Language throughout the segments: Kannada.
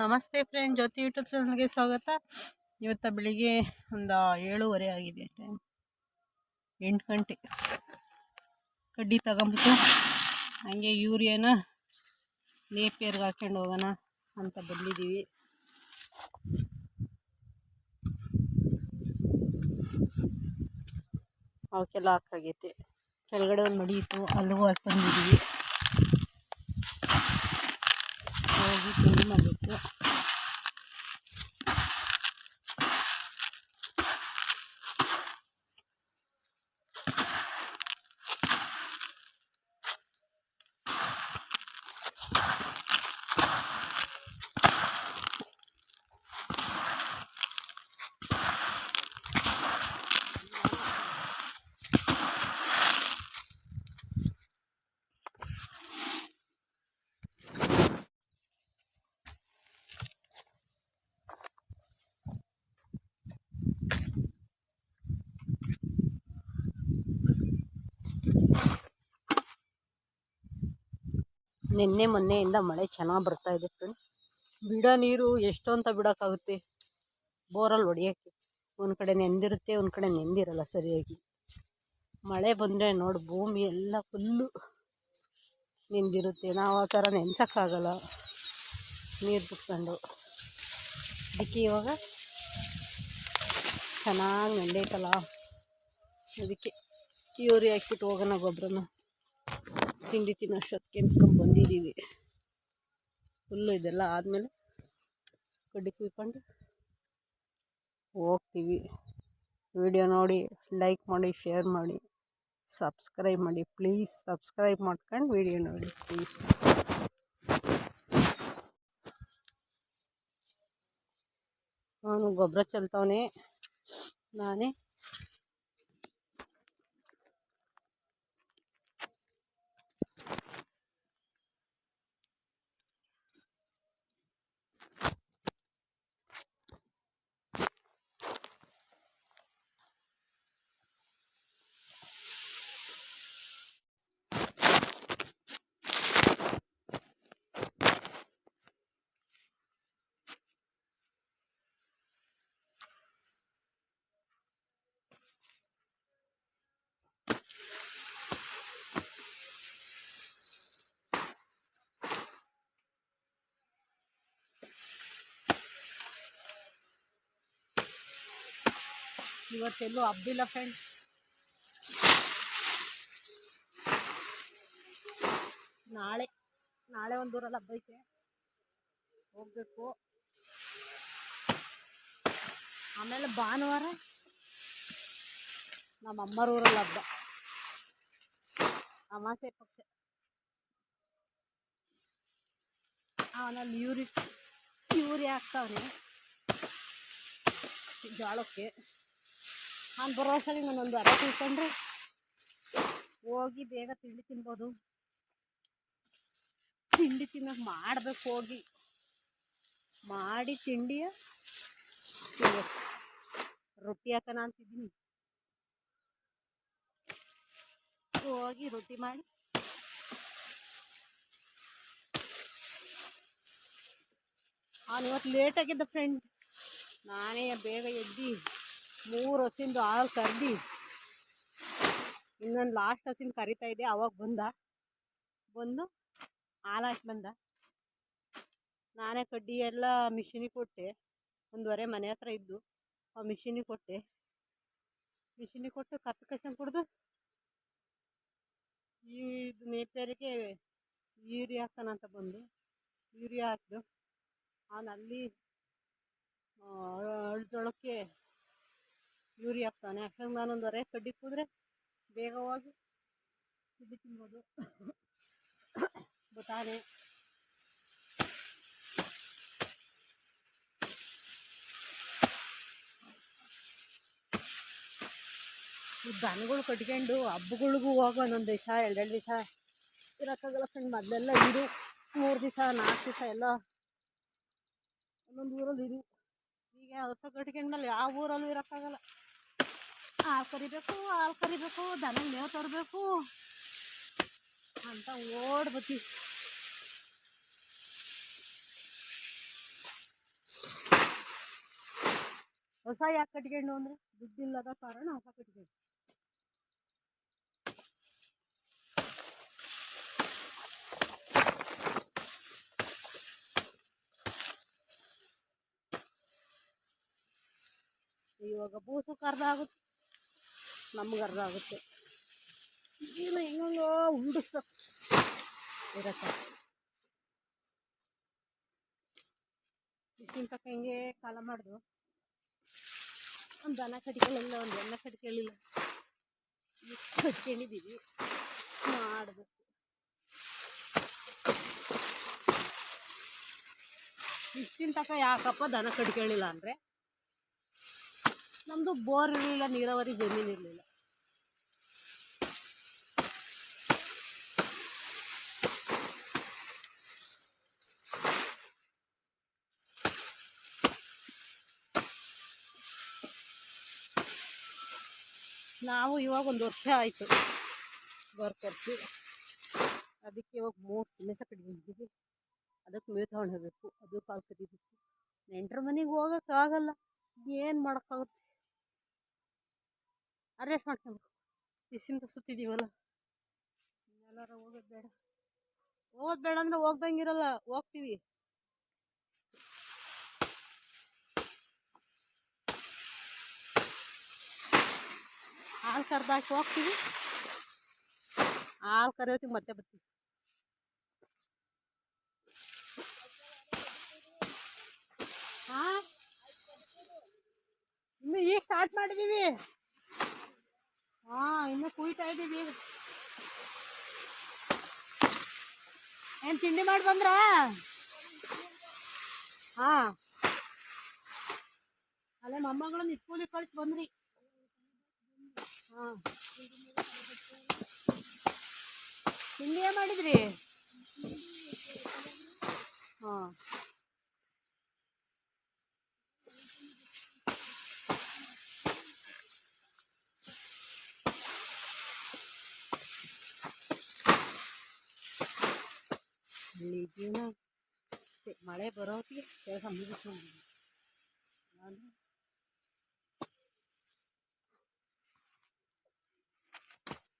ನಮಸ್ತೆ ಫ್ರೆಂಡ್ ಜ್ಯೋತಿ ಯೂಟ್ಯೂಬ್ ಚಾನಲ್ಗೆ ಸ್ವಾಗತ. ಇವತ್ತು ಬೆಳಿಗ್ಗೆ ಒಂದು ಏಳುವರೆ ಆಗಿದೆ. ಟೈಮ್ ಎಂಟು ಗಂಟೆ. ಕಡ್ಡಿ ತಗೊಂಬಿಟ್ಟು ಹಂಗೆ ಯೂರಿಯಾನ ನೇಪಿಯರ್ಗೆ ಹಾಕ್ಕೊಂಡು ಹೋಗೋಣ ಅಂತ ಬಂದಿದ್ದೀವಿ. ಅವಕ್ಕೆಲ್ಲ ಹಾಕಾಗೈತೆ. ಕೆಳಗಡೆ ಒಂದು ಮಡಿ ಇತ್ತು, ಅಲ್ಲಿಗೂ ಹಾಕಿ ಬಂದಿದ್ದೀವಿ. ಹೋಗಿ ತಿಂಡಿ ಮಾಡಬೇಕು ನಿನ್ನೆ ಮೊನ್ನೆಯಿಂದ ಮಳೆ ಚೆನ್ನಾಗಿ ಬರ್ತಾ ಇದೆ ಫ್ರೆಂಡ್ ಬಿಡ ನೀರು ಎಷ್ಟು ಅಂತ ಬಿಡೋಕ್ಕಾಗುತ್ತೆ. ಬೋರಲ್ಲಿ ಹೊಡಿಯೋಕ್ಕೆ. ಒಂದು ಕಡೆ ನೆಂದಿರುತ್ತೆ, ಒಂದು ಕಡೆ ನೆಂದಿರಲ್ಲ ಸರಿಯಾಗಿ. ಮಳೆ ಬಂದರೆ ನೋಡಿ ಭೂಮಿ ಎಲ್ಲ ಫುಲ್ಲು ನೆಂದಿರುತ್ತೆ. ನಾವು ಆ ಥರ ನೆನ್ಸೋಕ್ಕಾಗಲ್ಲ. ನೀರು ಬಿಟ್ಕೊಂಡು. ಅದಕ್ಕೆ ಇವಾಗ ಚೆನ್ನಾಗಿ ನೆಂದೈತಲ್ಲ. ಅದಕ್ಕೆ ಯೂರಿ ಹಾಕ್ಬಿಟ್ಟು ಹೋಗೋಣ ಗೊಬ್ಬರನ ತಿಂಡಿ ತಿನ್ನೋಷ್ಟೊತ್ತಿಗೆ ಅಂದ್ಕೊಂಡು ಬಂದಿದ್ದೀವಿ. ಫುಲ್ಲು ಇದೆಲ್ಲ ಆದಮೇಲೆ ಕಡ್ಡಿ ಕುಯ್ಕೊಂಡು ಹೋಗ್ತೀವಿ. ವಿಡಿಯೋ ನೋಡಿ ಲೈಕ್ ಮಾಡಿ ಶೇರ್ ಮಾಡಿ ಸಬ್ಸ್ಕ್ರೈಬ್ ಮಾಡಿ. ಪ್ಲೀಸ್ ಸಬ್ಸ್ಕ್ರೈಬ್ ಮಾಡ್ಕೊಂಡು ವಿಡಿಯೋ ನೋಡಿ ಪ್ಲೀಸ್ ನಾನು ಗೊಬ್ಬರ ಚೆಲ್ತವನೆ. ನಾನೇ ಇವತ್ತೆಲ್ಲೂ ಹಬ್ಬಿಲ್ಲ ಫ್ರೆಂಡ್ಸ್ ನಾಳೆ ನಾಳೆ ಒಂದು ಊರಲ್ಲಿ ಹಬ್ಬ ಐತೆ. ಹೋಗ್ಬೇಕು. ಆಮೇಲೆ ಭಾನುವಾರ ನಮ್ಮ ಅಮ್ಮರ ಊರಲ್ಲಿ ಹಬ್ಬ. ಅಮಾಸೆ ಪಕ್ಷ. ಅವನಲ್ಲಿ ಯೂರಿ ಯೂರಿ ಹಾಕ್ತಾವನೆ ಜೋಳಕ್ಕೆ. ನಾನು ಬರೋ ಸಲ ನಾನೊಂದು ಅರ ತಿಳ್ಕೊಂಡ್ರೆ ಹೋಗಿ ಬೇಗ ತಿಂಡಿ ತಿನ್ಬೋದು. ತಿಂಡಿ ತಿನ್ನೋಕೆ ಮಾಡಬೇಕು ಹೋಗಿ. ಮಾಡಿ ತಿಂಡಿಯ ರೊಟ್ಟಿ ಹಾಕೋಣ ಅಂತಿದ್ದೀನಿ. ಹೋಗಿ ರೊಟ್ಟಿ ಮಾಡಿ. ನಾನು ಇವತ್ತು ಲೇಟ್ ಆಗಿದ್ದ ಫ್ರೆಂಡ್ ನಾನೇ ಬೇಗ ಎದ್ದು ಮೂರು ಹಸಿಂದು ಹಾಲು ಕರ್ದು. ಇನ್ನೊಂದು ಲಾಸ್ಟ್ ಹಸಿನ ಕರಿತಾ ಇದೆ ಅವಾಗ ಬಂದ. ಬಂದು ಹಾಲು ಹಾಕಿ ಬಂದ. ನಾನೇ ಕಡ್ಡಿ ಎಲ್ಲ ಮಿಷಿನಿಗೆ ಕೊಟ್ಟೆ. ಒಂದುವರೆ ಮನೆ ಹತ್ರ ಇದ್ದು, ಆ ಮಿಷಿನಿಗೆ ಕೊಟ್ಟೆ. ಮಿಷಿನಿಗೆ ಕೊಟ್ಟು ಕತ್ತು ಕಷ್ಟ ಕುಡ್ದು, ಈ ಮೇಪೇರಿಗೆ ಯೂರಿಯಾ ಹಾಕ್ತಾನ ಅಂತ ಬಂದು, ಯೂರಿಯಾ ಹಾಕಿದು ಅವನಲ್ಲಿ ಅಳ್ದೊಳಕ್ಕೆ ಯೂರಿ ಹಾಕ್ತಾನೆ ಅಷ್ಟೊಂದು ನಾನೊಂದು ಅರೆ ಕಡ್ಡಿ ಕೂದ್ರೆ ಬೇಗ ತಿಂಡಿ ತಿನ್ಬೋದು. ಬತಾನೆ ದನಗಳು ಕಟ್ಕೊಂಡು ಹಬ್ಬಗಳಿಗೂ ಹೋಗೋ ಒಂದೊಂದು ದಿವಸ, ಎರಡೆರಡು ದಿವಸ ಇರೋಕ್ಕಾಗಲ್ಲ ಫ್ರೆಂಡ್. ಮೊದಲೆಲ್ಲ ಇದು ಮೂರು ದಿವಸ ನಾಲ್ಕು ದಿವಸ ಎಲ್ಲ ಒಂದೊಂದು ಊರಲ್ಲಿ ಇರು ಈಗ ಹೊಸ ಕಟ್ಕೊಂಡ್ಮೇಲೆ ಯಾವ ಊರಲ್ಲೂ ಇರೋಕ್ಕಾಗಲ್ಲ. ಹಾಲು ಕರಿಬೇಕು ಹಾಲು ಕರಿಬೇಕು, ದನ ಮೇವು ತರಬೇಕು. ಅಂತ ಓಡ್ ಬತ್ತೀವಿ ಹೊಸ ಯಾಕೆ ಕಟ್ಕೊಂಡು ಅಂದ್ರೆ ದುಡ್ಡಿಲ್ಲದ ಕಾರಣ ಹೊಸ ಕಟ್ಕೊಂಡು ಇವಾಗ ಬೂಸು ಕರ್ದಾಗುತ್ತೆ. ನಮ್ಗೆ ಅರ್ಧ ಆಗುತ್ತೆ. ಏನು ಹೆಂಗೋ ಉಂಡಿಸ್ಬೇಕು. ಇರತ್ತೆ. ಬಿಸಿನ ತಕ್ಕ ಹಿಂಗೆ ಕಾಲ ಮಾಡಿದ್ರು ಒಂದು ದನ ಕಟ್ಕೊಳ್ಳಿಲ್ಲ ಒಂದು ಎಣ್ಣೆ ಕಟ್ಕೊಳ್ಳಿಲ್ಲ ಕಟ್ಕೊಂಡಿದ್ದೀವಿ ಮಾಡಬೇಕು. ಇಷ್ಟಿನ ತಕ ಯಾಕಪ್ಪ ದನ ಕಟ್ಕೊಳ್ಳಿಲ್ಲ ಅಂದರೆ. ನಮ್ಮದು ಬೋರ್ ಇರಲಿಲ್ಲ, ನೀರಾವರಿ ಜಮೀನು ಇರಲಿಲ್ಲ. ನಾವು ಇವಾಗ ಒಂದು ವರ್ಷ ಆಯಿತು ಬೋರ್ ಅದಕ್ಕೆ ಇವಾಗ ಮೂರು ಸಿಮೆಸ ಕಟ್ಕೊಂಡಿದ್ದೀವಿ ಅದಕ್ಕೆ ಮೇವು ತಗೊಂಡು ಹೋಗಬೇಕು, ಅದು ಕಾಲು ಕದಿಬೇಕು. ನೆಂಟ್ರ ಮನೆಗೆ ಹೋಗೋಕ್ಕಾಗಲ್ಲ ಏನು ಮಾಡೋಕ್ಕಾಗುತ್ತೆ? ಅರೆಸ್ಟ್ ಮಾಡ್ಕೊಬೇಕು ಬಿಸಿಂದ ಸುತ್ತಿದ್ದೀವಲ್ಲ ಎಲ್ಲಾರ ಹೋಗೋದು ಬೇಡ. ಹೋಗೋದು ಬೇಡ ಅಂದ್ರೆ ಹೋಗ್ದಂಗಿರಲ್ಲ, ಹೋಗ್ತೀವಿ. ಹಾಲು ಕರ್ದಾಕಿ ಹೋಗ್ತೀವಿ. ಹಾಲು ಕರಿಯೋತಿಗೆ ಮತ್ತೆ ಬರ್ತೀವಿ. ಹಾಂ? ಇನ್ನು ಈಗ ಸ್ಟಾರ್ಟ್ ಮಾಡಿದ್ದೀವಿ ಹಾಂ, ಇನ್ನು ಕುಯ್ತಾ ಇದ್ದೀವಿ ಏನು ತಿಂಡಿ ಮಾಡಿ ಬಂದ್ರಾ? ಹಾ. ಅಲ್ಲೇ ಮೊಮ್ಮಗಳನ್ನ ಇಸ್ಕೂಲಿಗೆ ಕಳಿಸಿ ಬಂದ್ರಿ. ಹಾ. ತಿಂಡಿ ಏನು ಮಾಡಿದ್ರಿ? ಹಾಂ. ಹಳ್ಳಿ ಜೀವನ ಅಷ್ಟೇ ಮಳೆ ಬರೋತ್ತಿಗೆ ಕೆಲಸ ಮುಗಿಸ್ಕೊಂಡು ಅಂದ್ರೆ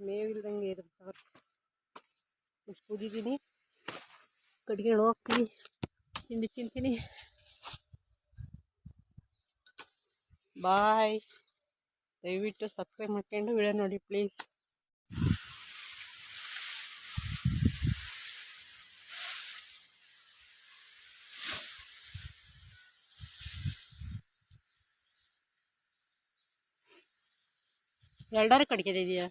ಮೇವಿಲ್ದಂಗೆ ಇರುತ್ತೆ ಇಷ್ಟು ಕುದಿದ್ದೀನಿ ಕಟ್ಕೊಂಡು ಹೋಗ್ತೀನಿ ತಿಂಡಿ ತಿಂತೀನಿ ಬಾಯ್ ದಯವಿಟ್ಟು ಸಬ್ಸ್ಕ್ರೈಬ್ ಮಾಡ್ಕೊಂಡು ವಿಡಿಯೋ ನೋಡಿ ಪ್ಲೀಸ್ ಎರಡಾರು ಕಡ್ಕೆ ಇದೆಯಾ